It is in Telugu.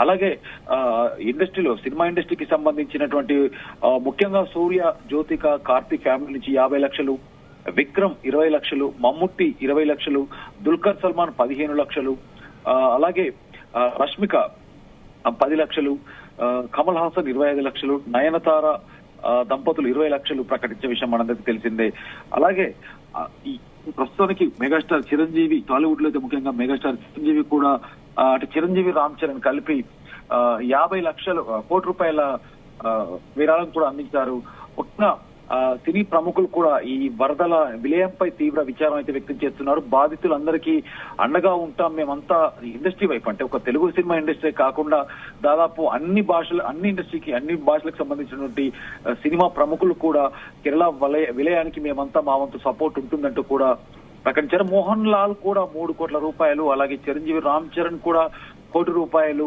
అలాగే ఆ, ఇండస్ట్రీలో సినిమా ఇండస్ట్రీకి సంబంధించినటువంటి ఆ, ముఖ్యంగా సూర్య జ్యోతిక కార్తీక్ ఫ్యామిలీ నుంచి యాభై లక్షలు విక్రమ్ ఇరవై లక్షలు మమ్ముట్టి ఇరవై లక్షలు దుల్కర్ సల్మాన్ పదిహేను లక్షలు ఆ, అలాగే ఆ, రష్మిక పది లక్షలు కమల్ హాసన్ ఇరవై ఐదు లక్షలు నయనతార ఆ, దంపతులు ఇరవై లక్షలు ప్రకటించే విషయం మనందరికీ తెలిసిందే. అలాగే ప్రస్తుతానికి మెగాస్టార్ చిరంజీవి టాలీవుడ్లో అయితే ముఖ్యంగా మెగాస్టార్ చిరంజీవి కూడా అటు చిరంజీవి రామ్ చరణ్ కలిపి ఆ, యాభై లక్షలు కోటి రూపాయల ఆ, విరాళం కూడా అందించారు. ముఖ్యంగా ఆ, సినీ ప్రముఖులు కూడా ఈ వరదల విలయంపై తీవ్ర విచారం అయితే వ్యక్తం చేస్తున్నారు. బాధితులందరికీ అండగా ఉంటాం మేమంతా ఇండస్ట్రీ వైపు. అంటే ఒక తెలుగు సినిమా ఇండస్ట్రీ కాకుండా దాదాపు అన్ని భాషలు అన్ని ఇండస్ట్రీకి అన్ని భాషలకు సంబంధించినటువంటి సినిమా ప్రముఖులు కూడా కేరళ వలయ విలయానికి మేమంతా మా వంతు సపోర్ట్ ఉంటుందంటూ కూడా ప్రకటించారు మోహన్ లాల్ కూడా మూడు కోట్ల రూపాయలు అలాగే చిరంజీవి రామ్ చరణ్ కూడా కోటి రూపాయలు